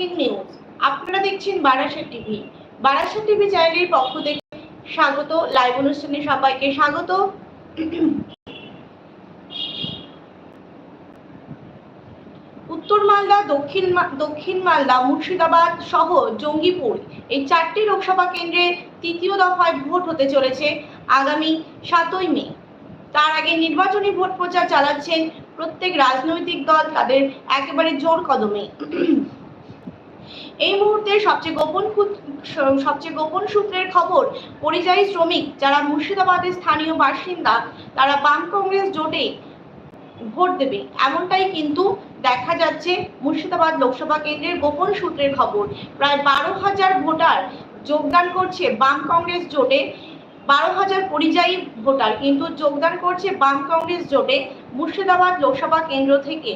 Breaking news আপনারা দেখছেন Barasat TV. Barasat TV চ্যানেলের পক্ষ থেকে স্বাগত লাইভ অনুষ্ঠানে সবাইকে স্বাগত। উত্তর মালদা, দক্ষিণ দক্ষিণ মালদা, মুর্শিদাবাদ সহ জঙ্গিপুর এই চারটি লোকসভা কেন্দ্রে তৃতীয় দফায় ভোট হতে চলেছে আগামী সাতই মে। তার আগে নির্বাচনী ভোট প্রচার চালাচ্ছেন প্রত্যেক রাজনৈতিক দল, তাদের একেবারে জোর কদমে। এই মুহূর্তে সবচেয়ে গোপন সবচেয়ে গোপন সূত্রের খবর, পরিযায়ী শ্রমিক যারা মুর্শিদাবাদের স্থানীয় বাসিন্দা, তারা বাম কংগ্রেস জোটে ভোট দেবে। এমনটাই কিন্তু দেখা যাচ্ছে মুর্শিদাবাদ লোকসভা কেন্দ্রের গোপন সূত্রের খবর। প্রায় বারো হাজার ভোটার যোগদান করছে বাম কংগ্রেস জোটে। বারো হাজার পরিযায়ী ভোটার কিন্তু যোগদান করছে বাম কংগ্রেস জোটে মুর্শিদাবাদ লোকসভা কেন্দ্র থেকে।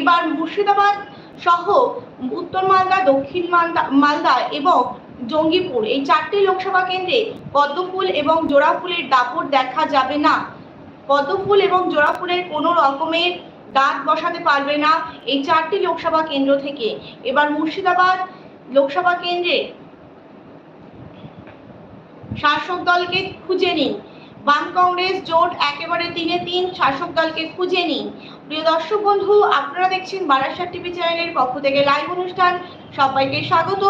এবার মুর্শিদাবাদ সহ উত্তর মালদা, দক্ষিণ মালদা মালদা এবং জঙ্গিপুর। এই চারটি লোকসভা কেন্দ্রে পদ্মফুল এবং জোড়া ফুলের দাপট দেখা যাবে না। পদ্মফুল এবং জোড়া ফুলের কোনো রকমের দাঁত বসাতে পারবে না এই চারটি লোকসভা কেন্দ্র থেকে। এবার মুর্শিদাবাদ লোকসভা কেন্দ্রে শাসক দলকে খুঁজে নিন। বাম কংগ্রেস জোট একেবারে তিনে তিন শাসক দলকে খুঁজে নিন। প্রিয় দর্শক বন্ধু, আপনারা দেখছেন বারাসাত টিভি চ্যানেলের পক্ষ থেকে লাইভ অনুষ্ঠান। সবাইকে স্বাগত।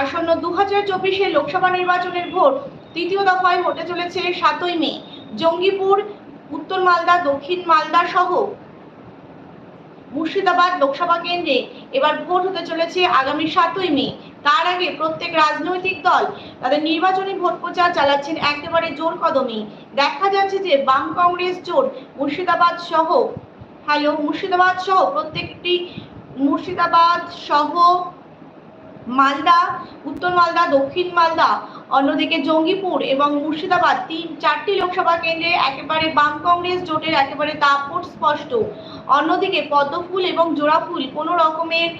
আসন্ন দু হাজার চব্বিশের লোকসভা নির্বাচনের ভোট তৃতীয় দফায় হতে চলেছে সাতই মে। জঙ্গিপুর, উত্তর মালদা, দক্ষিণ মালদা সহ মুর্শিদাবাদ লোকসভা কেন্দ্রে এবার ভোট হতে চলেছে আগামী সাতই মে। তার আগে প্রত্যেক রাজনৈতিক দল তাদের নির্বাচনী ভোট প্রচার চালাচ্ছেন একেবারে জোর কদমে। দেখা যাচ্ছে যে বাম কংগ্রেস জোট মুর্শিদাবাদ সহ হ্যালো, মুর্শিদাবাদ সহ প্রত্যেকটি মুর্শিদাবাদ সহ মালদা, উত্তর মালদা, দক্ষিণ মালদা, অন্যদিকে জঙ্গিপুর এবং মুর্শিদাবাদ তিন চারটি লোকসভা কেন্দ্রে একেবারে বাম কংগ্রেস জোটের একেবারে দাপট স্পষ্ট। অন্যদিকে পদ্মফুল এবং জোড়াফুল কোনো রকমের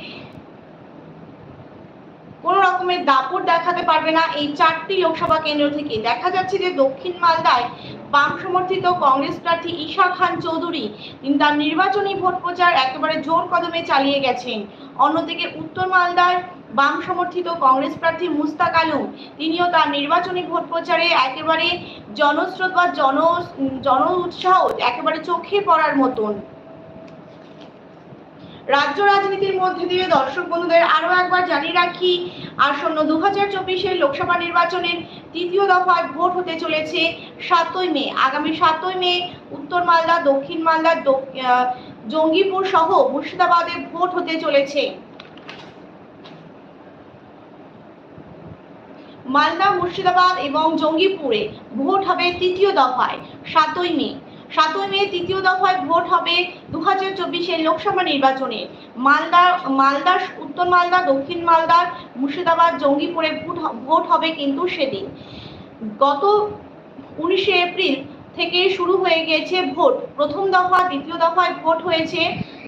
কোনো রকমের দাপট দেখাতে পারবে না এই চারটি লোকসভা কেন্দ্র থেকে। দেখা যাচ্ছে যে দক্ষিণ মালদায় বাম সমর্থিত কংগ্রেস প্রার্থী ঈশা খান চৌধুরী তিনি তার নির্বাচনী ভোট প্রচার একেবারে জোর কদমে চালিয়ে গেছেন। অন্যদিকে উত্তর মালদায় বাম সমর্থিত কংগ্রেস প্রার্থী মুস্তাক আলম, তিনিও তার নির্বাচনী ভোট প্রচারে একেবারে জনস্রোত বা জন জন উৎসাহ একেবারে চোখে পড়ার মতন। রাজ্য রাজনীতির মধ্যে দিয়ে দর্শক বন্ধুদের আরও একবার জানিয়ে রাখি, আসন্ন দু হাজার চব্বিশের লোকসভা নির্বাচনের তৃতীয় দফায় ভোট হতে চলেছে সাতই মে। আগামী সাতই মে উত্তর মালদা, দক্ষিণ মালদা জঙ্গিপুর সহ মুর্শিদাবাদে ভোট হতে চলেছে। মালদা, মুর্শিদাবাদ এবং জঙ্গিপুরে ভোট হবে তৃতীয় দফায়, সাতই মে। সাতই মে তৃতীয় দফায় ভোট হবে দু হাজার চব্বিশের লোকসভা নির্বাচনে। মালদা মালদা উত্তর মালদা, দক্ষিণ মালদা মুর্শিদাবাদ, জঙ্গিপুরে ভোট হবে কিন্তু সেদিন। গত উনিশে এপ্রিল থেকে শুরু হয়ে গিয়েছে ভোট। প্রথম দফা, দ্বিতীয় দফায় ভোট হয়েছে।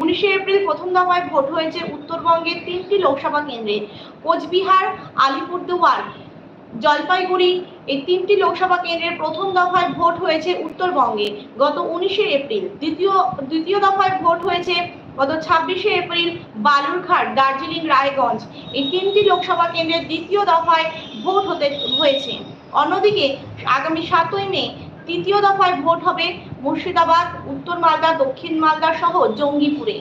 উনিশে এপ্রিল প্রথম দফায় ভোট হয়েছে উত্তরবঙ্গের তিনটি লোকসভা কেন্দ্রে। কোচবিহার, আলিপুরদুয়ার জলপাইগুড়ি, এই তিনটি লোকসভা কেন্দ্রের প্রথম দফায় ভোট হয়েছে উত্তরবঙ্গে। গত উনিশে এপ্রিল, দ্বিতীয় দ্বিতীয় দফায় ভোট হয়েছে গত ছাব্বিশে এপ্রিল বালুরঘাট, দার্জিলিং, রায়গঞ্জ। এই তিনটি লোকসভা কেন্দ্রের দ্বিতীয় দফায় ভোট হতে, হয়েছে। অন্যদিকে, আগামী সাতই মে, তৃতীয় দফায় ভোট হবে মুর্শিদাবাদ, উত্তর মালদা, দক্ষিণ মালদা সহ জঙ্গিপুরে।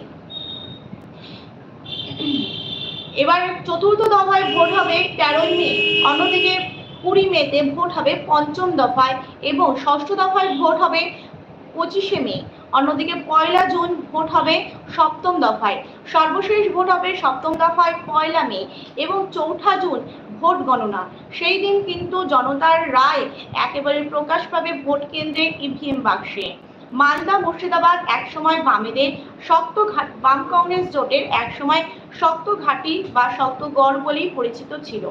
এবার চতুর্থ দফায় ভোট হবে তেরোই মে, অন্যদিকে কুড়ি মেতে ভোট হবে পঞ্চম দফায় এবং ষষ্ঠ দফায় ভোট হবে পঁচিশে মে, অন্যদিকে পয়লা জুন ভোট হবে সপ্তম দফায়। সর্বশেষ ভোট হবে সপ্তম দফায় পয়লা মে এবং চৌঠা জুন ভোট গণনা। সেই দিন কিন্তু জনতার রায় একেবারে প্রকাশ পাবে ভোট কেন্দ্রে ইভিএম বাক্সে। মালদা মুর্শিদাবাদ একসময় বামেদের, শক্ত বাম কংগ্রেস জোটের একসময় শক্ত ঘাঁটি বা শক্ত গড় বলেই পরিচিত ছিল।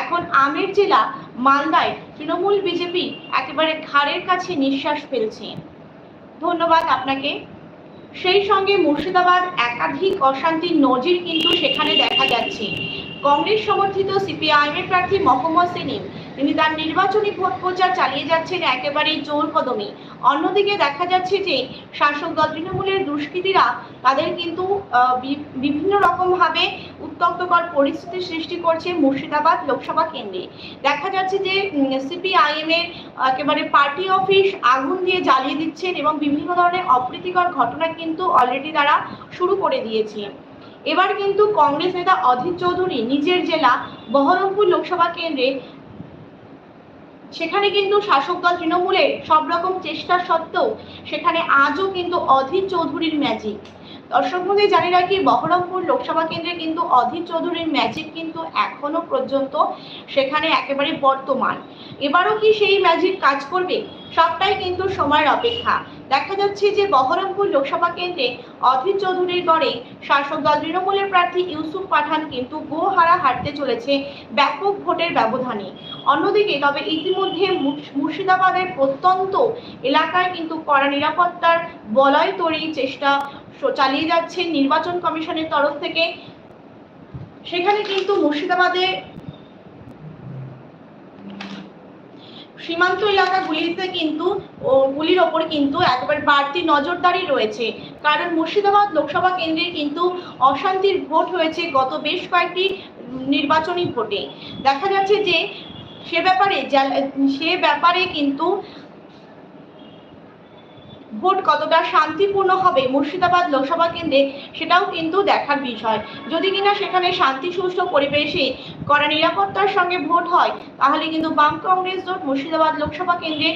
এখন আমের জেলা মালদায় তৃণমূল বিজেপি একেবারে ঘাড়ের কাছে নিঃশ্বাস ফেলছে। ধন্যবাদ আপনাকে। সেই সঙ্গে মুর্শিদাবাদ একাধিক অশান্তির নজির কিন্তু সেখানে দেখা যাচ্ছে। কংগ্রেস সমর্থিত সিপিআইএমের প্রার্থী মোহাম্মদ সেলিম তিনি তার নির্বাচনী ভোট প্রচার চালিয়ে যাচ্ছেন একেবারেই জোর কদমে। অন্যদিকে দেখা যাচ্ছে যে শাসক দল তৃণমূলের দুষ্কৃতীরা তাদের কিন্তু বিভিন্ন রকম ভাবে উত্তক্তকর পরিস্থিতি সৃষ্টি করছে মুর্শিদাবাদ লোকসভা কেন্দ্রে। দেখা যাচ্ছে যে সিপিআইএম এর একেবারে পার্টি অফিস আগুন দিয়ে জ্বালিয়ে দিচ্ছেন এবং বিভিন্ন ধরনের অপ্রীতিকর ঘটনা কিন্তু অলরেডি তারা শুরু করে দিয়েছে। এবার কিন্তু কংগ্রেস নেতা অধীর চৌধুরী নিজের জেলা বহরমপুর লোকসভা কেন্দ্রে সেখানে কিন্তু শাসক দল তৃণমূলের সব রকম চেষ্টা সত্ত্বেও সেখানে আজও কিন্তু অধীর চৌধুরীর ম্যাজিক দর্শক বন্ধু জানি রাখি বহরমপুর লোকসভা কেন্দ্রে কিন্তু অধীর চৌধুরীর ম্যাজিক কিন্তু এখনও পর্যন্ত সেখানে একেবারে বর্তমান। এবারও কি সেই ম্যাজিক কাজ করবে? সবটাই কিন্তু সময়ের অপেক্ষা। দেখা যাচ্ছে যে বহরমপুর লোকসভা কেন্দ্রে অধীর চৌধুরীর গড়ে শাসক দল তৃণমূলের প্রার্থী ইউসুফ পাঠান কিন্তু গোহারা হারতে চলেছে ব্যাপক ভোটের ব্যবধানে। অন্যদিকে তবে ইতিমধ্যে মুর্শ- মুর্শিদাবাদের প্রত্যন্ত এলাকায় কিন্তু কড়া নিরাপত্তার বলয় তৈরির চেষ্টা চালিয়ে যাচ্ছে নির্বাচন কমিশনের তরফ থেকে। সেখানে কিন্তু মুর্শিদাবাদে সীমান্ত এলাকাগুলিতে কিন্তু গুলির ওপর কিন্তু একেবারে বাড়তি নজরদারি রয়েছে। কারণ মুর্শিদাবাদ লোকসভা কেন্দ্রে কিন্তু অশান্তির ভোট হয়েছে গত বেশ কয়েকটি নির্বাচনী ভোটে। দেখা যাচ্ছে যে সে ব্যাপারে সে ব্যাপারে কিন্তু ভোট কতটা শান্তিপূর্ণ হবে মুর্শিদাবাদ লোকসভা কেন্দ্রে সেটাও কিন্তু দেখার বিষয়। যদি কিনা সেখানে শান্তি, সুষ্ঠু পরিবেশে কড়া নিরাপত্তার সঙ্গে ভোট হয়, তাহলে কিন্তু বাম কংগ্রেস জোট মুর্শিদাবাদ লোকসভা কেন্দ্রে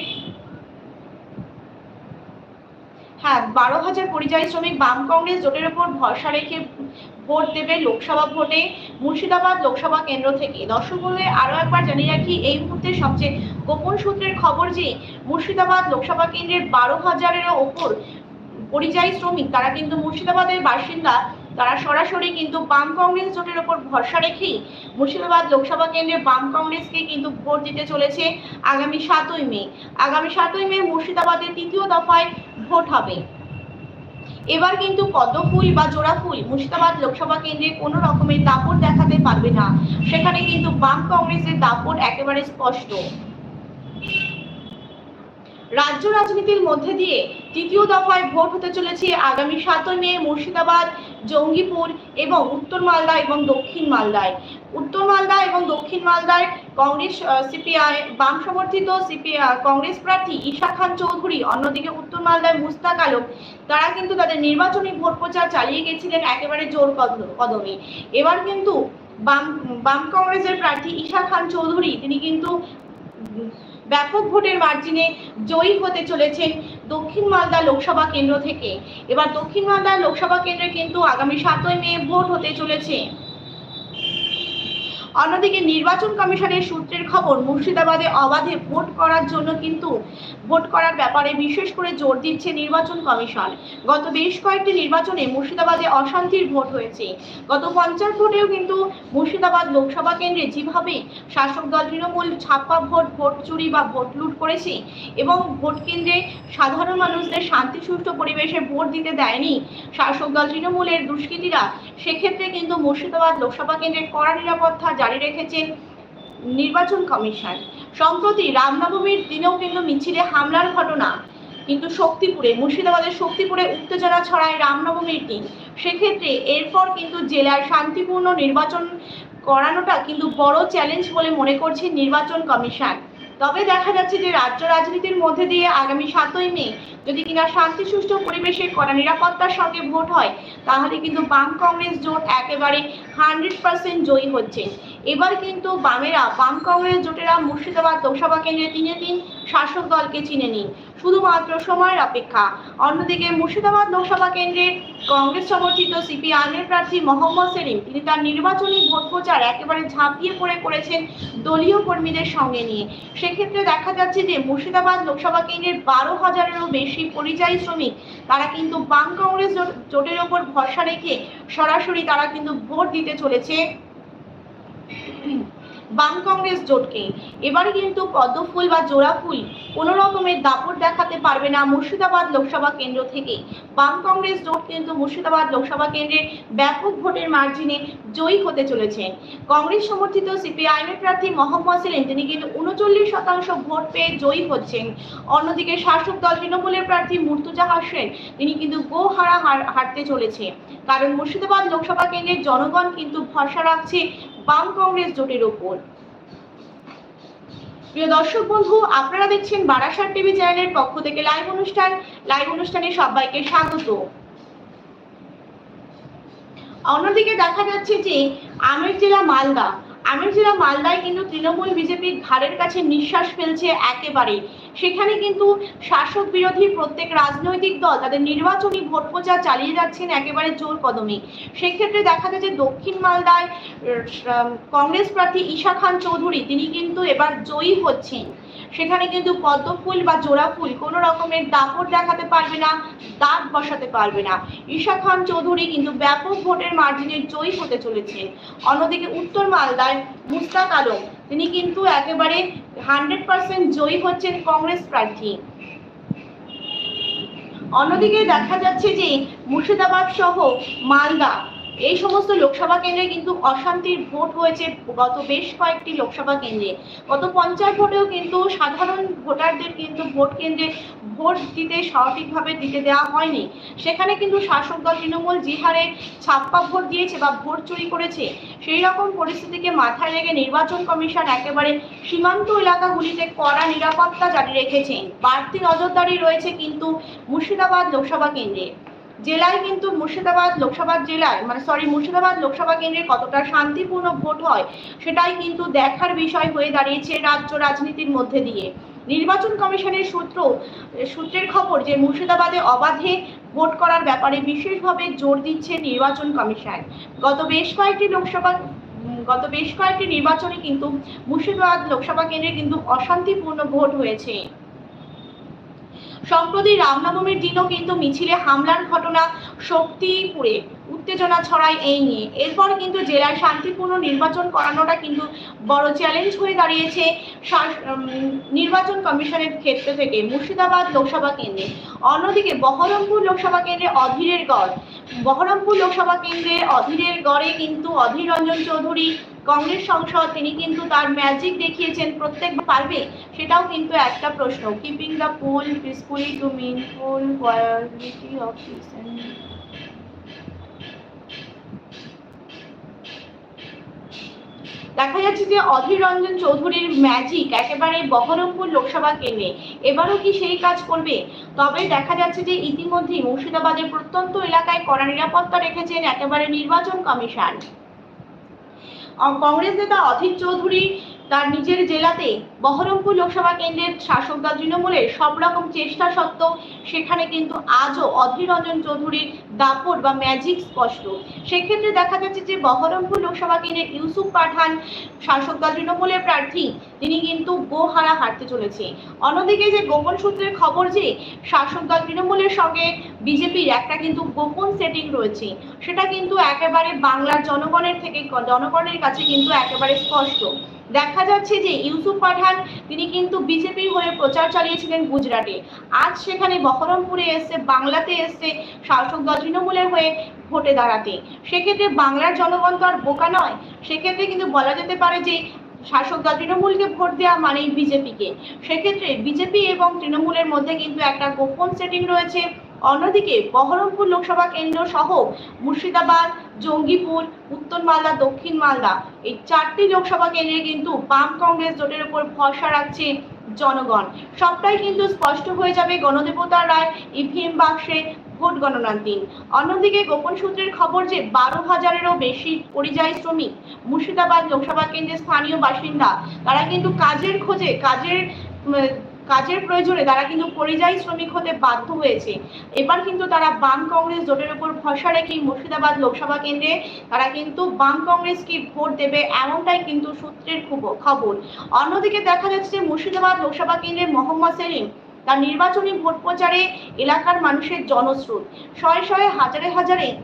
হ্যাঁ বারো হাজার পরিযায়ী শ্রমিক বাম কংগ্রেস জোটের ওপর ভরসা রেখে ভোট দেবে লোকসভা ভোটে। মুর্শিদাবাদ লোকসভা কেন্দ্র থেকে। দর্শক বলে আরও একবার জানিয়ে রাখি, এই মুহূর্তে সবচেয়ে গোপন সূত্রের খবর যে, মুর্শিদাবাদ লোকসভা কেন্দ্রের বারো হাজারেরও ওপর পরিযায়ী শ্রমিক, তারা কিন্তু মুর্শিদাবাদের বাসিন্দা। তারা সরাসরি কিন্তু বাম কংগ্রেস জোটের ওপর ভরসা রেখেই মুর্শিদাবাদ লোকসভা কেন্দ্রে বাম কংগ্রেসকে কিন্তু ভোট দিতে চলেছে আগামী সাতই মে। আগামী সাতই মে মুর্শিদাবাদের তৃতীয় দফায় ভোট হবে। এবার কিন্তু পদ্ম ফুল বা জোড়া ফুল মুর্শিদাবাদ লোকসভা কেন্দ্রে কোনো রকমের দাপট দেখাতে পারবে না। সেখানে কিন্তু বাম কংগ্রেসের দাপট একেবারে স্পষ্ট। রাজ্য রাজনীতির মধ্যে দিয়ে তৃতীয় দফায় ভোট হতে চলেছে আগামী সাতই মে মুর্শিদাবাদ, জঙ্গিপুর এবং উত্তর মালদা এবং দক্ষিণ মালদায়। উত্তর মালদা এবং দক্ষিণ মালদায় কংগ্রেস সিপিআই, বাম সমর্থিত সিপিআই কংগ্রেস প্রার্থী ঈশা খান চৌধুরী, অন্যদিকে উত্তর মালদায় মুস্তাক আলম, তারা কিন্তু তাদের নির্বাচনী ভোট প্রচার চালিয়ে গেছিলেন একেবারে জোর কদ- কদমে। এবার কিন্তু বাম বাম কংগ্রেসের প্রার্থী ঈশা খান চৌধুরী, তিনি কিন্তু ব্যাপক ভোটের মার্জিনে জয়ী হতে চলেছেন দক্ষিণ মালদা লোকসভা কেন্দ্র থেকে। এবার দক্ষিণ মালদা লোকসভা কেন্দ্রে কিন্তু আগামী সাতই মে ভোট হতে চলেছে। অন্যদিকে নির্বাচন কমিশনের সূত্রের খবর, মুর্শিদাবাদে অবাধে ভোট করার জন্য কিন্তু ভোট করার ব্যাপারে বিশেষ করে জোর দিচ্ছে নির্বাচন কমিশন। গত বেশ কয়েকটি নির্বাচনে মুর্শিদাবাদে অশান্তির ভোট হয়েছে। গত পঞ্চাশ ভোটেও কিন্তু মুর্শিদাবাদ লোকসভা কেন্দ্রে যেভাবে শাসক দল তৃণমূল ছাপ্পা ভোট ভোট চুরি বা ভোট লুট করেছে এবং ভোট কেন্দ্রে সাধারণ মানুষদের শান্তি, সুষ্ঠু পরিবেশে ভোট দিতে দেয়নি শাসক দল তৃণমূলের দুষ্কৃতীরা, সেক্ষেত্রে কিন্তু মুর্শিদাবাদ লোকসভা কেন্দ্রে কড়া নিরাপত্তা জারি রেখেছেন নির্বাচন কমিশন। সম্প্রতি রামনবমীর দিনেও কিন্তু মিছিলে হামলার ঘটনা, কিন্তু শক্তিপুরে, মুর্শিদাবাদের শক্তিপুরে উত্তেজনা ছড়ায় রামনবমীর দিন। সেক্ষেত্রে এরপর কিন্তু জেলার শান্তিপূর্ণ নির্বাচন করানোটা কিন্তু বড় চ্যালেঞ্জ বলে মনে করছে নির্বাচন কমিশন। তবে দেখা যাচ্ছে যে রাজ্য রাজনীতির মধ্যে দিয়ে আগামী সাতই মে যদি কিনা শান্তি সুষ্ঠু পরিবেশে করা নিরাপত্তার সঙ্গে ভোট হয়, তাহলে কিন্তু বাম কংগ্রেস জোট একেবারে হান্ড্রেড পার্সেন্ট জয়ী হচ্ছে। এবার কিন্তু বামেরা, বাম কংগ্রেস জোটেরা মুর্শিদাবাদ লোকসভা কেন্দ্রে তিনে তিন শাসক দলকে চিনে নিন। শুধুমাত্র সময়ের অপেক্ষা। অন্যদিকে মুর্শিদাবাদ লোকসভা কেন্দ্রে কংগ্রেস সমর্থিত সিপিআইএমের প্রার্থী মোহাম্মদ সেলিম, তিনি তার নির্বাচনী ভোট প্রচার একেবারে ঝাঁপিয়ে পড়ে করেছেন দলীয় কর্মীদের সঙ্গে নিয়ে। সেক্ষেত্রে দেখা যাচ্ছে যে মুর্শিদাবাদ লোকসভা কেন্দ্রের বারো হাজারেরও বেশি পরিযায়ী শ্রমিক, তারা কিন্তু বাম কংগ্রেস জোটের ওপর ভরসা রেখে সরাসরি তারা কিন্তু ভোট দিতে চলেছে। বাম কংগ্রেস জোটকে। এবারে কিন্তু পদ্মফুল বা জোড়া ফুল কোনো রকমের দাপট দেখাতে পারবে না মুর্শিদাবাদ লোকসভা কেন্দ্র থেকে। বাম কংগ্রেস জোট কিন্তু মুর্শিদাবাদ লোকসভা কেন্দ্রে ব্যাপক ভোটের মার্জিনে জয়ী হতে চলেছেন কংগ্রেস সমর্থিত সিপিআইএমের প্রার্থী মোহাম্মদ সেলিম, তিনি কিন্তু উনচল্লিশ শতাংশ ভোট পেয়ে জয়ী হচ্ছেন। অন্যদিকে শাসক দল তৃণমূলের প্রার্থী মুর্তুজা হাসেন, তিনি কিন্তু গোহারা হার- হারতে চলেছে। কারণ মুর্শিদাবাদ লোকসভা কেন্দ্রের জনগণ কিন্তু ভরসা রাখছে বাম কংগ্রেস জোটের ওপর। প্রিয় দর্শক বন্ধু, আপনারা দেখছেন বারাসাত টিভি চ্যানেলের পক্ষ থেকে লাইভ অনুষ্ঠান। লাইভ অনুষ্ঠানে সবাইকে স্বাগত। অন্যদিকে দেখা যাচ্ছে যে আমের জেলা মালদা। আমের জেলা মালদায় কিন্তু তৃণমূল বিজেপি ঘাড়ের কাছে নিঃশ্বাস ফেলছে একেবারে। সেখানে কিন্তু শাসক বিরোধী প্রত্যেক রাজনৈতিক দল তাদের নির্বাচনী ভোট প্রচার চালিয়ে যাচ্ছেন একেবারে জোর কদমে। সেক্ষেত্রে দেখা যায় যে দক্ষিণ মালদায় কংগ্রেস প্রার্থী ঈশা খান চৌধুরী, তিনি কিন্তু এবার জয়ী হচ্ছেন। সেখানে কিন্তু পদ্ম ফুল বা জোড়া ফুল কোনো রকমের দাপট দেখাতে পারবে না দাঁত বসাতে পারবে না। ঈশা খান চৌধুরী কিন্তু ব্যাপক ভোটের মার্জিনে জয়ী হতে চলেছেন অন্যদিকে উত্তর মালদায় মুস্তাক আলম তিনি কিন্তু একেবারে হান্ড্রেড পার্সেন্ট জয়ী হচ্ছেন কংগ্রেস প্রার্থী। অন্যদিকে দেখা যাচ্ছে যে মুর্শিদাবাদ সহ মালদা এই সমস্ত লোকসভা কেন্দ্রে কিন্তু অশান্তির ভোট হয়েছে গত বেশ কয়েকটি লোকসভা কেন্দ্রে। গত পঞ্চায়েত ভোটেও কিন্তু সাধারণ ভোটারদের কিন্তু ভোট কেন্দ্রে ভোট দিতে সঠিকভাবে দিতে দেওয়া হয়নি। সেখানে কিন্তু শাসক দল তৃণমূল যে হারে ছাপ্পা ভোট দিয়েছে বা ভোট চুরি করেছে। সেই রকম পরিস্থিতিকে মাথায় রেখে নির্বাচন কমিশন একেবারে সীমান্ত এলাকাগুলিতে কড়া নিরাপত্তা জারি রেখেছেন। বাড়তি নজরদারি রয়েছে কিন্তু মুর্শিদাবাদ লোকসভা কেন্দ্রে। জেলায় কিন্তু মুর্শিদাবাদ লোকসভা জেলায় মানে সরি মুর্শিদাবাদ লোকসভা কেন্দ্রে কতটা শান্তিপূর্ণ ভোট হয়, সেটাই কিন্তু দেখার বিষয় হয়ে দাঁড়িয়েছে রাজ্য রাজনীতির মধ্যে দিয়ে। নির্বাচন কমিশনের সূত্র, সূত্রের খবর যে মুর্শিদাবাদে অবাধে ভোট করার ব্যাপারে বিশেষভাবে জোর দিচ্ছে নির্বাচন কমিশন। গত বেশ কয়েকটি লোকসভা, গত বেশ কয়েকটি নির্বাচনে কিন্তু মুর্শিদাবাদ লোকসভা কেন্দ্রে কিন্তু অশান্তিপূর্ণ ভোট হয়েছে। সম্প্রতি রামনবমীর দিনও কিন্তু মিছিলে হামলার ঘটনা শক্তিপুরে উত্তেজনা ছড়ায় এই নিয়ে। এরপর কিন্তু জেলায় শান্তিপূর্ণ নির্বাচন করানোটা কিন্তু বড় চ্যালেঞ্জ হয়ে দাঁড়িয়েছে নির্বাচন কমিশনের ক্ষেত্র থেকে মুর্শিদাবাদ লোকসভা কেন্দ্রে। অন্যদিকে বহরমপুর লোকসভা কেন্দ্রে অধীরের গড়। বহরমপুর লোকসভা কেন্দ্রে অধীরের গড়ে কিন্তু অধীর রঞ্জন চৌধুরী কংগ্রেস সংসদ, তিনি কিন্তু তার ম্যাজিক দেখিয়েছেন প্রত্যেক পারবে, সেটাও কিন্তু একটা প্রশ্ন। Keeping the poll peacefully to meaningful quality of দেখা যাচ্ছে যে অধীর রঞ্জন চৌধুরীর ম্যাজিক একেবারে বহরমপুর লোকসভা কেন্দ্রে। এবারও কি সেই কাজ করবে? তবে দেখা যাচ্ছে যে ইতিমধ্যেই মুর্শিদাবাদের প্রত্যন্ত এলাকায় কড়া নিরাপত্তা রেখেছেন একেবারে নির্বাচন কমিশন। কংগ্রেস নেতা অধীর চৌধুরী তার নিজের জেলাতে বহরমপুর লোকসভা কেন্দ্রের শাসক দল তৃণমূলের সব রকম চেষ্টা সত্ত্বেও সেখানে কিন্তু আজও অধীর রঞ্জন চৌধুরীর দাপট বা ম্যাজিক স্পষ্ট। সেক্ষেত্রে দেখা যাচ্ছে যে বহরমপুর লোকসভা কেন্দ্রের ইউসুফ পাঠান শাসক দল তৃণমূলের প্রার্থী, তিনি কিন্তু গোহারা হারতে চলেছে অন্যদিকে যে গোপন সূত্রের খবর যে শাসক দল তৃণমূলের সঙ্গে বিজেপির একটা কিন্তু গোপন সেটিং রয়েছে, সেটা কিন্তু একেবারে বাংলার জনগণের থেকে, জনগণের কাছে কিন্তু একেবারে স্পষ্ট। দেখা যাচ্ছে যে ইউসুফ পাঠান, তিনি কিন্তু বিজেপির হয়ে প্রচার চালিয়েছিলেন গুজরাটে। আজ সেখানে বহরমপুরে এসছে বাংলাতে এসছে শাসক দল তৃণমূলের হয়ে ভোটে দাঁড়াতে। সেক্ষেত্রে বাংলার জনগণ তো আর বোকা নয়। সেক্ষেত্রে কিন্তু বলা যেতে পারে যে, শাসক দল তৃণমূলকে ভোট দেওয়া মানেই বিজেপিকে। সেক্ষেত্রে বিজেপি এবং তৃণমূলের মধ্যে কিন্তু একটা গোপন সেটিং রয়েছে। অন্যদিকে বহরমপুর লোকসভা কেন্দ্র সহ মুর্শিদাবাদ, জঙ্গিপুর, উত্তর মালদা, দক্ষিণ মালদা এই চারটি লোকসভা কেন্দ্রে কিন্তু বাম কংগ্রেস জোটের উপর ভরসা রাখছে জনগণ। সবটাই কিন্তু স্পষ্ট হয়ে যাবে গণদেবতার রায়, ইভিএম বাক্সে ভোট গণনার দিন। অন্যদিকে গোপন সূত্রের খবর যে বারো হাজারেরও বেশি পরিযায়ী শ্রমিক মুর্শিদাবাদ লোকসভা কেন্দ্রের স্থানীয় বাসিন্দা, তারা কিন্তু কাজের খোঁজে, কাজের কাজের প্রয়োজনে তারা কিন্তু পরিযায়ী শ্রমিক হতে বাধ্য হয়েছে। এবার কিন্তু তারা বাম কংগ্রেস জোটের উপর ভরসা রেখেই মুর্শিদাবাদ লোকসভা কেন্দ্রে তারা কিন্তু বাম কংগ্রেসকে ভোট দেবে এমনটাই কিন্তু সূত্রের খুব- খবর। অন্যদিকে দেখা যাচ্ছে মুর্শিদাবাদ লোকসভা কেন্দ্রে মোহাম্মদ সেলিম তার নির্বাচনী ভোট প্রচারে এলাকার মানুষের জনস্রোত। শয়ে শয়ে হাজারে হাজারে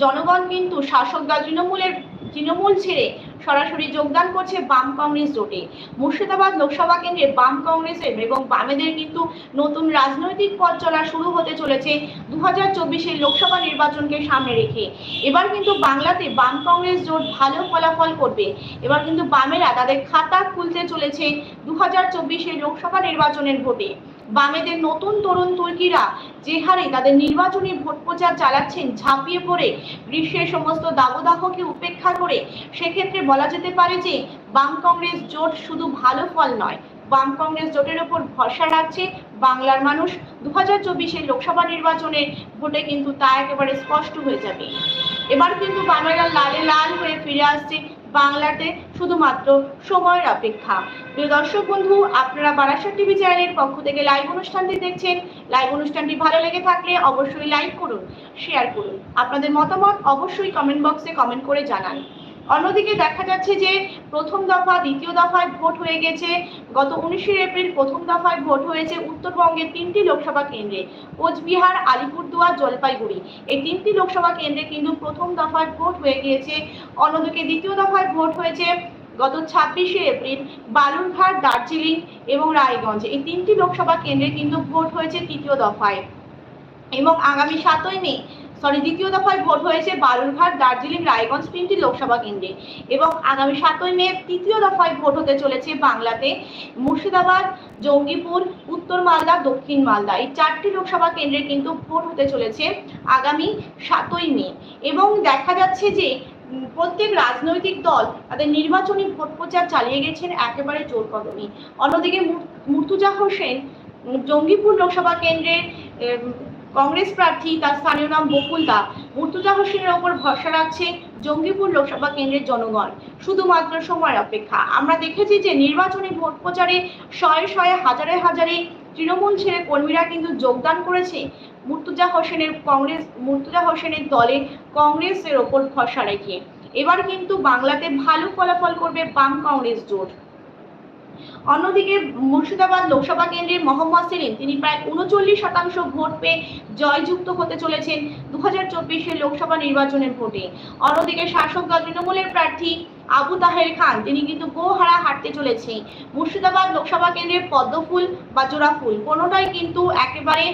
জনগণ কিন্তু শাসক দল তৃণমূলের, তৃণমূল ছেড়ে সরাসরি যোগদান করছে বাম কংগ্রেস জোটে। মুর্শিদাবাদ লোকসভা কেন্দ্রে বাম কংগ্রেসের এবং বামেদের কিন্তু নতুন রাজনৈতিক পথ চলা শুরু হতে চলেছে দু হাজার চব্বিশের লোকসভা নির্বাচনকে সামনে রেখে। এবার কিন্তু বাংলাতে বাম কংগ্রেস জোট ভালো ফলাফল করবে। এবার কিন্তু বামেরা তাদের খাতা খুলতে চলেছে দু হাজার চব্বিশের লোকসভা নির্বাচনের ভোটে। বামেদের নতুন তরুণ তুর্কিরা যে হারে তাদের নির্বাচনী ভোট প্রচার চালাচ্ছেন, ঝাঁপিয়ে পড়ে। গ্রীষ্মের সমস্ত দাবদাহকে উপেক্ষা করে সেক্ষেত্রে বলা যেতে পারে যে, বাম কংগ্রেস জোট শুধু ভালো ফল নয়। বাম কংগ্রেস জোটের ওপর ভরসা রাখছে বাংলার মানুষ। দু হাজার চব্বিশের লোকসভা নির্বাচনের ভোটে কিন্তু তা একেবারে স্পষ্ট হয়ে যাবে। এবার কিন্তু বামেরা লালে লাল হয়ে ফিরে আসছে বাংলাতে শুধুমাত্র সময়ের অপেক্ষা। প্রিয় দর্শক বন্ধু, আপনারা বারাসাত টিভি চ্যানেলের পক্ষ থেকে লাইভ অনুষ্ঠানটি দেখছেন। লাইভ অনুষ্ঠানটি ভালো লেগে থাকলে অবশ্যই লাইক করুন শেয়ার করুন। আপনাদের মতামত অবশ্যই কমেন্ট বক্সে কমেন্ট করে জানান। অন্যদিকে দেখা যাচ্ছে যে প্রথম দফা, দ্বিতীয় দফায় ভোট হয়ে গেছে। গত উনিশে এপ্রিল প্রথম দফায় ভোট হয়েছে উত্তরবঙ্গের তিনটি লোকসভা কেন্দ্রে, কোচবিহার, আলিপুরদুয়ার, জলপাইগুড়ি। এই তিনটি লোকসভা কেন্দ্রে কিন্তু প্রথম দফায় ভোট হয়ে গিয়েছে। অন্যদিকে দ্বিতীয় দফায় ভোট হয়েছে গত ছাব্বিশে এপ্রিল বালুরঘাট, দার্জিলিং এবং রায়গঞ্জ। এই তিনটি লোকসভা কেন্দ্রে কিন্তু ভোট হয়েছে তৃতীয় দফায় এবং আগামী সাতই মে সরি, দ্বিতীয় দফায় ভোট হয়েছে বালুরঘাট, দার্জিলিং, রায়গঞ্জ তিনটি লোকসভা কেন্দ্রে এবং আগামী সাতই মে তৃতীয় দফায় ভোট হতে চলেছে বাংলাতে। মুর্শিদাবাদ, জঙ্গিপুর, উত্তর মালদা, দক্ষিণ মালদা এই চারটি লোকসভা কেন্দ্রে কিন্তু ভোট হতে চলেছে আগামী সাতই মে। এবং দেখা যাচ্ছে যে প্রত্যেক রাজনৈতিক দল তাদের নির্বাচনী ভোট প্রচার চালিয়ে গেছেন একেবারে জোর কদমে। অন্যদিকে মুর- মুর্তুজা হোসেন জঙ্গিপুর লোকসভা কেন্দ্রের কংগ্রেস প্রার্থী তার স্থানীয় নাম বকুলদা। মুর্তুজা হোসেনের ওপর ভরসা রাখছে জঙ্গিপুর লোকসভা কেন্দ্রের জনগণ। শুধুমাত্র সময়ের অপেক্ষা। আমরা দেখেছি যে নির্বাচনী ভোট প্রচারে শয়ে শয়ে, হাজারে হাজারে তৃণমূল ছেড়ে কর্মীরা কিন্তু যোগদান করেছে। মুর্তুজা হোসেনের কংগ্রেস, মুর্তুজা হোসেনের দলে কংগ্রেসের ওপর ভরসা রেখে। এবার কিন্তু বাংলাতে ভালো ফলাফল করবে বাম কংগ্রেস জোট। অন্যদিকে মুর্শিদাবাদ লোকসভা কেন্দ্রের মোহাম্মদ সেলিম, তিনি প্রায় উনচল্লিশ শতাংশ ভোট পেয়ে জয়যুক্ত হতে চলেছেন দু হাজার চব্বিশের লোকসভা নির্বাচনের ভোটে। অন্যদিকে শাসক দল তৃণমূলের প্রার্থী আবু তাহের খান, তিনি কিন্তু গোহারা হাঁটতে চলেছে মুর্শিদাবাদ লোকসভা কেন্দ্রের পদ্মফুল বা জোড়া ফুল কোনোটাই কিন্তু একেবারে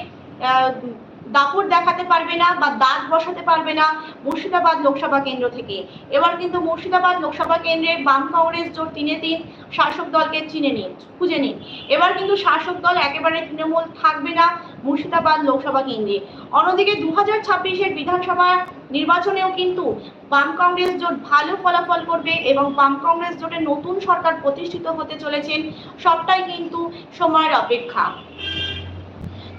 দাপট দেখাতে পারবে না বা দাঁত বসাতে পারবে না মুর্শিদাবাদ লোকসভা কেন্দ্র থেকে। এবার কিন্তু মুর্শিদাবাদ লোকসভা কেন্দ্রে বাম কংগ্রেস জোট তিনে তিন, শাসক দলকে চিনে নিন, খুঁজে নিন। এবার কিন্তু শাসক দল একেবারে তৃণমূল থাকবে না মুর্শিদাবাদ লোকসভা কেন্দ্রে। অন্যদিকে দু হাজার ছাব্বিশের বিধানসভা নির্বাচনেও কিন্তু বাম কংগ্রেস জোট ভালো ফলাফল করবে এবং বাম কংগ্রেস জোটের নতুন সরকার প্রতিষ্ঠিত হতে চলেছেন, সবটাই কিন্তু সময়ের অপেক্ষা।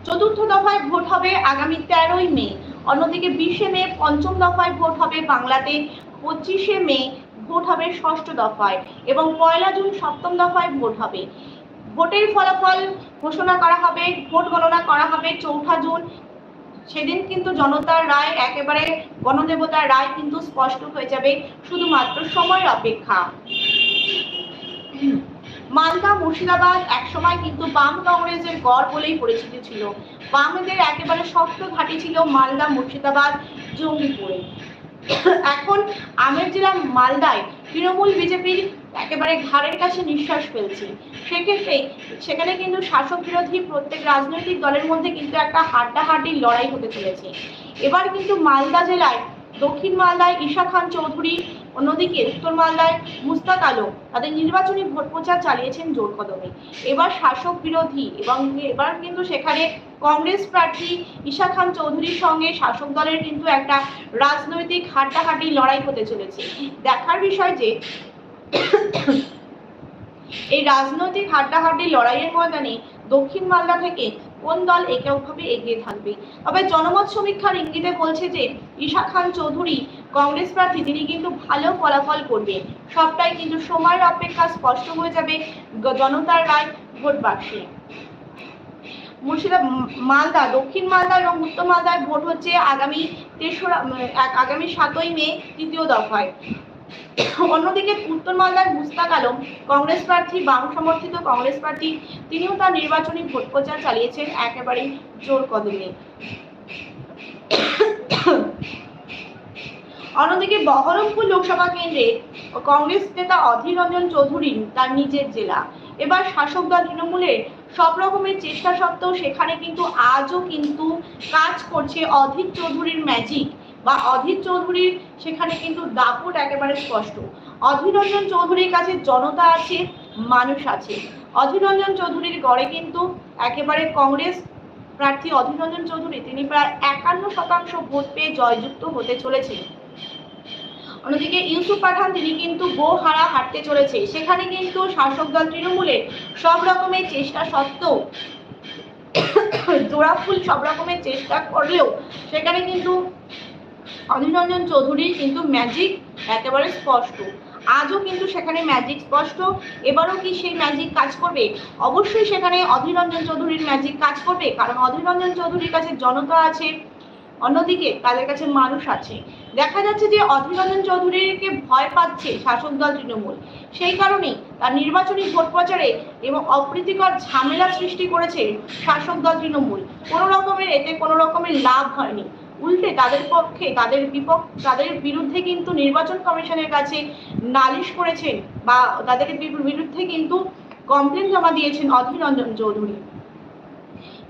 চতুর্থ দফায় ভোট হবে আগামী তেরোই মে। অন্যদিকে বিশে মে পঞ্চম দফায় ভোট হবে বাংলাতে। পঁচিশে মে ভোট হবে ষষ্ঠ দফায় এবং পয়লা জুন সপ্তম দফায় ভোট হবে। ভোটের ফলাফল ঘোষণা করা হবে, ভোট গণনা করা হবে চৌঠা জুন। সেদিন কিন্তু জনতার রায়, একেবারে গণদেবতার রায় কিন্তু স্পষ্ট হয়ে যাবে, শুধুমাত্র সময়ের অপেক্ষা। মালদা মুর্শিদাবাদ একসময় কিন্তু বাম কংগ্রেসের গড় বলেই পরিচিত ছিল। বামদের একেবারে শক্ত ঘাঁটি ছিল মালদা, মুর্শিদাবাদ, জঙ্গিপুরে। এখন আমের জেলা মালদায় তৃণমূল বিজেপির একেবারে ঘাড়ের কাছে নিঃশ্বাস ফেলছে। সেক্ষেত্রে সেখানে কিন্তু শাসক বিরোধী প্রত্যেক রাজনৈতিক দলের মধ্যে কিন্তু একটা হাড্ডাহাড্ডির লড়াই হতে চলেছে। এবার কিন্তু মালদা জেলায় দক্ষিণ মালদায় ঈশা খান চৌধুরী, অন্যদিকে উত্তর মালদায় মুস্তাক আলম। তাদের নির্বাচনী ভোট প্রচার চালিয়েছেন জোর কদমে। এবার শাসক বিরোধী এবং এবার কিন্তু সেখানে কংগ্রেস প্রার্থী ঈশা খান চৌধুরীর সঙ্গে শাসক দলের কিন্তু একটা রাজনৈতিক হাড্ডাহাড্ডি লড়াই হতে চলেছে। দেখার বিষয় যে, এই রাজনৈতিক হাড্ডাহাড্ডি লড়াইয়ের ময়দানে দক্ষিণ মালদা থেকে কোন দল এককভাবে এগিয়ে থাকবে? তবে জনমত সমীক্ষার ইঙ্গিতে বলছে যে, ঈশা খান চৌধুরী কংগ্রেস প্রার্থী, তিনি কিন্তু ভালো ফলাফল করবে। সবটাই কিন্তু সময়ের অপেক্ষা স্পষ্ট হয়ে যাবে জনতার রায় ভোট বাক্সে। মুর্শিদা মালদা, দক্ষিণ মালদা এবং উত্তর মালদায় ভোট হচ্ছে আগামী তেসরা আগামী সাতই মে, তৃতীয় দফায়। অন্যদিকে উত্তর মালদার মুস্তাক আলম, কংগ্রেস প্রার্থী, বাম সমর্থিত কংগ্রেস প্রার্থী, তিনিও তার নির্বাচনী ভোট প্রচার চালিয়েছেন একেবারেই জোর কদমে। অন্যদিকে বহরমপুর লোকসভা কেন্দ্রে কংগ্রেস নেতা অধীর রঞ্জন চৌধুরী, তার নিজের জেলা। এবার শাসক দল তৃণমূলের সব রকমের চেষ্টা সত্ত্বেও সেখানে কিন্তু আজও কিন্তু কাজ করছে অধীর চৌধুরীর ম্যাজিক বা অধীর চৌধুরীর সেখানে কিন্তু দাপট একেবারে স্পষ্ট। অধীর রঞ্জন চৌধুরীর কাছে জনতা আছে, মানুষ আছে। অধীর রঞ্জন চৌধুরীর গড়ে কিন্তু একেবারে কংগ্রেস প্রার্থী অধীর রঞ্জন চৌধুরী, তিনি প্রায় একান্ন শতাংশ ভোট পেয়ে জয়যুক্ত হতে চলেছে অন্যদিকে ইউসুফ পাঠান, তিনি কিন্তু গো হারা হাঁটতে চলেছে। সেখানে কিন্তু শাসক দল তৃণমূলের সব রকমের চেষ্টা সত্ত্বেও জোড়াফুল সব রকমের চেষ্টা করলেও, সেখানে কিন্তু অধীর রঞ্জন চৌধুরীর কিন্তু ম্যাজিক একেবারে স্পষ্ট। আজও কিন্তু সেখানে ম্যাজিক স্পষ্ট। এবারও কি সেই ম্যাজিক কাজ করবে? অবশ্যই সেখানে অধীর রঞ্জন চৌধুরীর ম্যাজিক কাজ করবে, কারণ অধীর রঞ্জন চৌধুরীর কাছে জনতা আছে, অন্যদিকে তাদের কাছে মানুষ আছে। দেখা যাচ্ছে যে অধীর রঞ্জন চৌধুরীকে ভয় পাচ্ছে শাসক দল তৃণমূল। সেই কারণেই তার নির্বাচনী ভোট প্রচারে এবং অপ্রীতিকর ঝামেলা সৃষ্টি করেছে শাসক দল তৃণমূল। কোনো রকমের এতে কোনো রকমের লাভ হয়নি। উল্টে তাদের পক্ষে, তাদের বিপক্ষ, তাদের বিরুদ্ধে কিন্তু নির্বাচন কমিশনের কাছে নালিশ করেছেন বা তাদের বিরুদ্ধে কিন্তু কমপ্লেন জমা দিয়েছেন অধীর রঞ্জন চৌধুরী।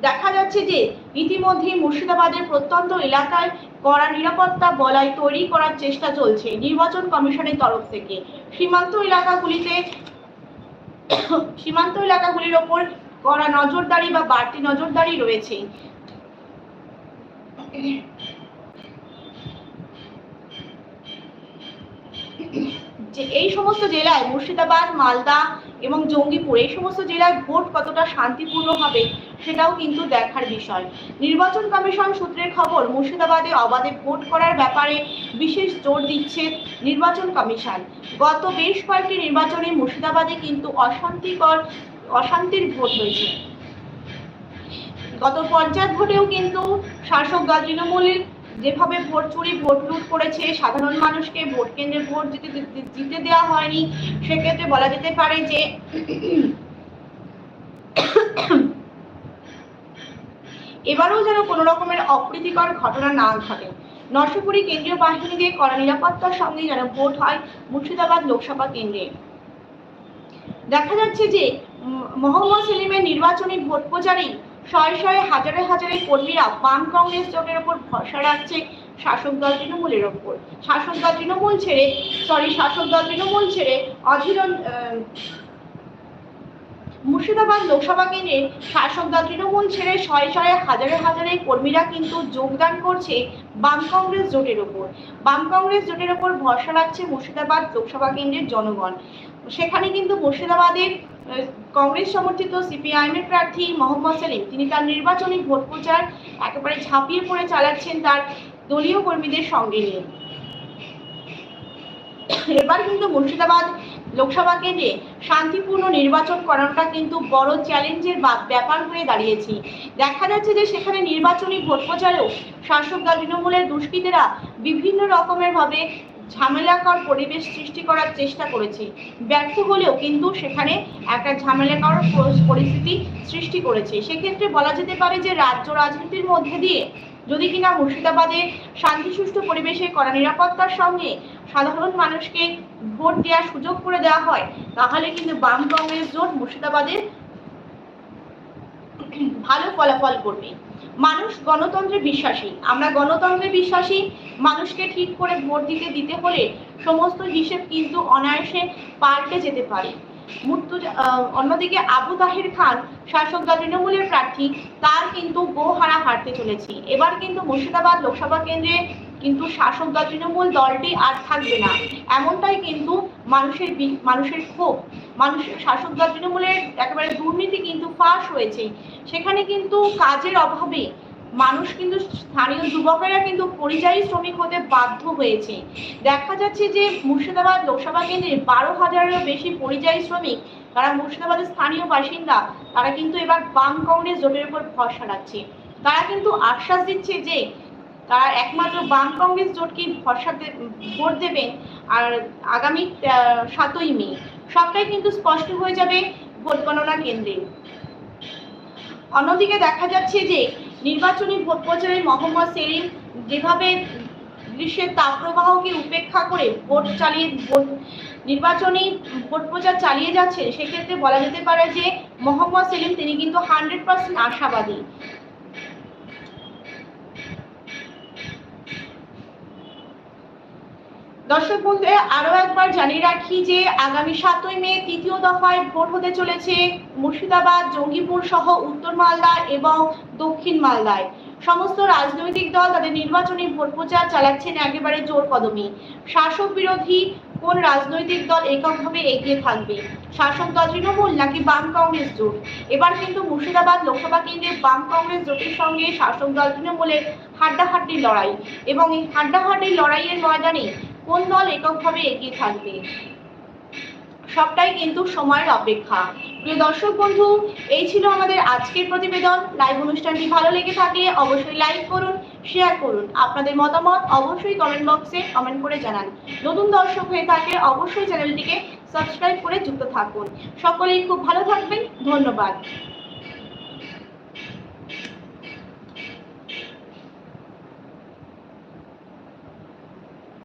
দেখা যাচ্ছে যে ইতিমধ্যে মুর্শিদাবাদের প্রত্যন্ত এলাকায় কড়া নিরাপত্তা বলয় তৈরি করার চেষ্টা চলছে নির্বাচন কমিশনের তরফ থেকে। সীমান্ত এলাকাগুলিতে, সীমান্ত এলাকাগুলির ওপর কড়া নজরদারি বা বাড়তি নজরদারি রয়েছে। যে এই সমস্ত জেলায় মুর্শিদাবাদ, মালদা এবং জঙ্গিপুর, এই সমস্ত জেলায় ভোট কতটা শান্তিপূর্ণ হবে সেটাও কিন্তু দেখার বিষয়। নির্বাচন কমিশন সূত্রের খবর, মুর্শিদাবাদে অবাধে ভোট করার ব্যাপারে বিশেষ জোর দিচ্ছে নির্বাচন কমিশন। গত বেশ কয়েকটি নির্বাচনে মুর্শিদাবাদে কিন্তু অশান্তিকর, অশান্তির ভোট হয়েছে। গত পঞ্চায়েত ভোটেও কিন্তু শাসক দল তৃণমূলের যেভাবে ভোট চুরি, ভোট লুট করেছে, সাধারণ মানুষকে ভোট কেন্দ্রে ভোট জিতে জিতে দেওয়া হয়নি, সেক্ষেত্রে বলা যেতে পারে যে এবারেও যেন কোনো রকমের অপ্রীতিকর ঘটনা না ঘটে। নরসিংপুরি কেন্দ্রীয় বাহিনী দিয়ে কড়া নিরাপত্তার সঙ্গে যেন ভোট হয় মুর্শিদাবাদ লোকসভা কেন্দ্রে। দেখা যাচ্ছে যে মোহাম্মদ সেলিমের নির্বাচনী ভোট প্রচারেই শয়ে শয়ে হাজারে হাজারে কর্মীরা বাম কংগ্রেস জোটের ওপর ভরসা রাখছে শাসক দল তৃণমূলের ওপর। শাসক দল তৃণমূল ছেড়ে সরি শাসক দল তৃণমূল ছেড়ে অধীর মুর্শিদাবাদ লোকসভা কেন্দ্রে শাসক দল তৃণমূল ছেড়ে শয়ে শয়ে হাজারে হাজারে কর্মীরা কিন্তু যোগদান করছে বাম কংগ্রেস জোটের ওপর। বাম কংগ্রেস জোটের ওপর ভরসা রাখছে মুর্শিদাবাদ লোকসভা কেন্দ্রের জনগণ। সেখানে কিন্তু মুর্শিদাবাদের কংগ্রেস সমর্থিত সিপিআইএম এর প্রার্থী মোহাম্মদ সেলিম, তিনি তার নির্বাচনী ভোট প্রচার একেবারে ঝাঁপিয়ে পড়ে চালাচ্ছেন তার দলীয় কর্মীদের সঙ্গে নিয়ে। এবার কিন্তু মুর্শিদাবাদ লোকসভা কেন্দ্রে শান্তিপূর্ণ নির্বাচন করানোটা কিন্তু বড় চ্যালেঞ্জের ব্যাপার হয়ে দাঁড়িয়েছে। দেখা যাচ্ছে যে সেখানে নির্বাচনী ভোট প্রচারেও শাসক দল তৃণমূলের দুষ্কৃতীরা বিভিন্ন রকমের ভাবে ঝামেলাকর পরিবেশ সৃষ্টি করার চেষ্টা করেছে। ব্যর্থ হলেও কিন্তু সেখানে একটা ঝামেলাকর পরিস্থিতি সৃষ্টি করেছে। সেক্ষেত্রে বলা যেতে পারে যে রাজ্য রাজনীতির মধ্যে দিয়ে যদি কিনা মুর্শিদাবাদে শান্তি সুষ্ঠু পরিবেশে করা নিরাপত্তার সঙ্গে সাধারণ মানুষকে ভোট দেওয়ার সুযোগ করে দেওয়া হয়, তাহলে কিন্তু বাম কংগ্রেস জোট মুর্শিদাবাদে ভালো ফলাফল করবে। মানুষ গণতন্ত্রে বিশ্বাসী। আমরা গণতন্ত্রে বিশ্বাসী। মানুষকে ঠিক করে ভোট দিতে দিতে হলে সমস্ত হিসেব কিন্তু অনায়াসে পাল্টে যেতে পারে। মুর্তু অন্যদিকে আবু তাহির খান, শাসক দল তৃণমূলের প্রার্থী, তার কিন্তু গোহারা হারতে চলেছে। এবার কিন্তু মুর্শিদাবাদ লোকসভা কেন্দ্রে কিন্তু শাসক দল তৃণমূল দলটি আর থাকবে না। এমনটাই কিন্তু মানুষের মানুষের ক্ষোভ। মানুষের শাসক দল তৃণমূলের একেবারে দুর্নীতি কিন্তু ফাঁস হয়েছে। সেখানে কিন্তু কাজের অভাবে মানুষ কিন্তু, স্থানীয় যুবকেরা কিন্তু পরিযায়ী শ্রমিক হতে বাধ্য হয়েছে। দেখা যাচ্ছে যে মুর্শিদাবাদ লোকসভা কেন্দ্রে বারো হাজারেরও বেশি পরিযায়ী শ্রমিক, তারা মুর্শিদাবাদের স্থানীয় বাসিন্দা, তারা কিন্তু এবার বাম কংগ্রেস জোটের উপর ভরসা রাখছে। তারা কিন্তু আশ্বাস দিচ্ছে যে তারা একমাত্র বাম কংগ্রেস জোটকে ভরসা ভোট দেবেন আর আগামী সাতই মে। সবটাই কিন্তু স্পষ্ট হয়ে যাবে ভোট গণনা কেন্দ্রে। অন্যদিকে দেখা যাচ্ছে যে নির্বাচনী ভোট প্রচারে মোহাম্মদ সেলিম যেভাবে গ্রীষ্মের তাপপ্রবাহকে উপেক্ষা করে ভোট চালিয়ে, ভোট, নির্বাচনী ভোট প্রচার চালিয়ে যাচ্ছে সেক্ষেত্রে বলা যেতে পারে যে মোহাম্মদ সেলিম, তিনি কিন্তু হান্ড্রেড পার্সেন্ট আশাবাদী। দর্শক বন্ধুরা আরও একবার জানিয়ে রাখি যে আগামী সাতই মে তৃতীয় দফায় ভোট হতে চলেছে মুর্শিদাবাদ, জঙ্গিপুর সহ উত্তর মালদা এবং দক্ষিণ মালদায়। সমস্ত রাজনৈতিক দল তাদের নির্বাচনী ভোট প্রচার চালাচ্ছেন একেবারে জোর কদমে। শাসক বিরোধী কোন রাজনৈতিক দল এককভাবে এগিয়ে থাকবে? শাসক দল তৃণমূল নাকি বাম কংগ্রেস জোট? এবার কিন্তু মুর্শিদাবাদ লোকসভা কেন্দ্রে বাম কংগ্রেস জোটের সঙ্গে শাসক দল তৃণমূলের হাড্ডাহাড্ডি লড়াই। এবং এই হাড্ডাহাড্ডি লড়াইয়ের ময়দানে কোন দল এককভাবে এগিয়ে থাকবে? সবটাই কিন্তু সময়ের অপেক্ষা। প্রিয় দর্শক বন্ধু, এই ছিল আমাদের আজকের প্রতিবেদন। লাইভ অনুষ্ঠানটি ভালো লেগে থাকলে অবশ্যই লাইক করুন শেয়ার করুন। আপনাদের মতামত অবশ্যই কমেন্ট বক্সে কমেন্ট করে জানান। নতুন দর্শক হয়ে থাকলে অবশ্যই চ্যানেলটিকে সাবস্ক্রাইব করে যুক্ত থাকুন। সকলেই খুব ভালো থাকবেন। ধন্যবাদ।